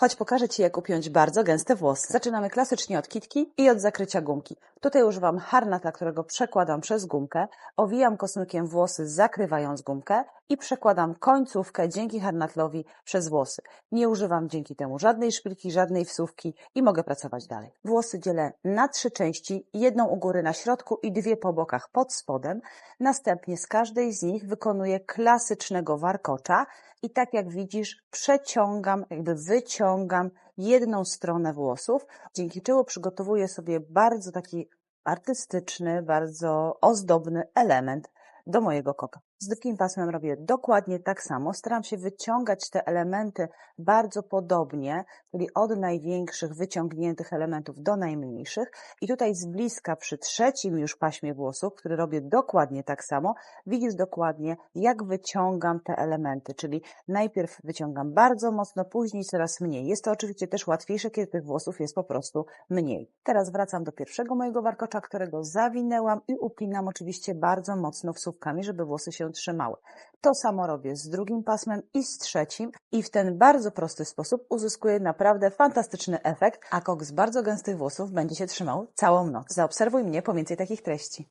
Chodź pokażę Ci, jak upiąć bardzo gęste włosy. Zaczynamy klasycznie od kitki i od zakrycia gumki. Tutaj używam harnata, którego przekładam przez gumkę, owijam kosmykiem włosy, zakrywając gumkę i przekładam końcówkę dzięki harnatlowi przez włosy. Nie używam dzięki temu żadnej szpilki, żadnej wsówki i mogę pracować dalej. Włosy dzielę na trzy części, jedną u góry na środku i dwie po bokach pod spodem. Następnie z każdej z nich wykonuję klasycznego warkocza i tak jak widzisz, przeciągam, jakby wyciągam jedną stronę włosów, dzięki czemu przygotowuję sobie bardzo taki artystyczny, bardzo ozdobny element do mojego koka. Z drugim pasmem robię dokładnie tak samo. Staram się wyciągać te elementy bardzo podobnie, czyli od największych wyciągniętych elementów do najmniejszych. I tutaj z bliska przy trzecim już paśmie włosów, który robię dokładnie tak samo, widzisz dokładnie, jak wyciągam te elementy, czyli najpierw wyciągam bardzo mocno, później coraz mniej. Jest to oczywiście też łatwiejsze, kiedy tych włosów jest po prostu mniej. Teraz wracam do pierwszego mojego warkocza, którego zawinęłam i upinam oczywiście bardzo mocno wsówkami, żeby włosy się trzymały. To samo robię z drugim pasmem i z trzecim i w ten bardzo prosty sposób uzyskuję naprawdę fantastyczny efekt, a kok z bardzo gęstych włosów będzie się trzymał całą noc. Zaobserwuj mnie po więcej takich treści.